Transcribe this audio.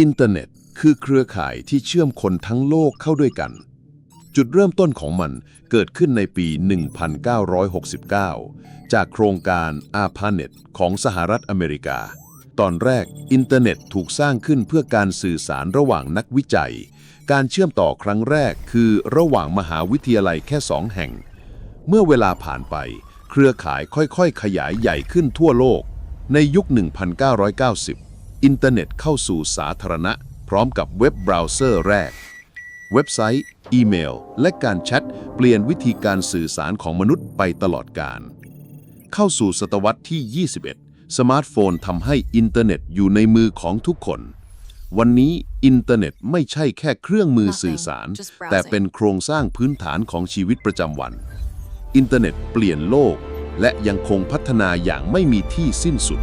อินเทอร์เน็ตคือเครือข่ายที่เชื่อมคนทั้งโลกเข้าด้วยกัน จุดเริ่มต้นของมันเกิดขึ้นในปี 1969 จากโครงการ ARPANET ของสหรัฐอเมริกา ตอนแรกอินเทอร์เน็ตถูกสร้างขึ้นเพื่อการสื่อสารระหว่างนักวิจัย การเชื่อมต่อครั้งแรกคือระหว่างมหาวิทยาลัยแค่สองแห่ง เมื่อเวลาผ่านไป เครือข่ายค่อยๆ ขยายใหญ่ขึ้นทั่วโลก ในยุค 1990 อินเทอร์เน็ตเข้าสู่สาธารณะ พร้อมกับเว็บเบราว์เซอร์แรก เว็บไซต์ อีเมล และการแชทเปลี่ยนวิธีการสื่อสารของมนุษย์ไปตลอดกาลเข้าสู่ศตวรรษที่ 21 สมาร์ทโฟนทำให้อินเทอร์เน็ตอยู่ในมือของทุกคน วันนี้อินเทอร์เน็ตไม่ใช่แค่เครื่องมือสื่อสาร แต่เป็นโครงสร้างพื้นฐานของชีวิตประจำวัน อินเทอร์เน็ตเปลี่ยนโลก และยังคงพัฒนาอย่างไม่มีที่สิ้นสุด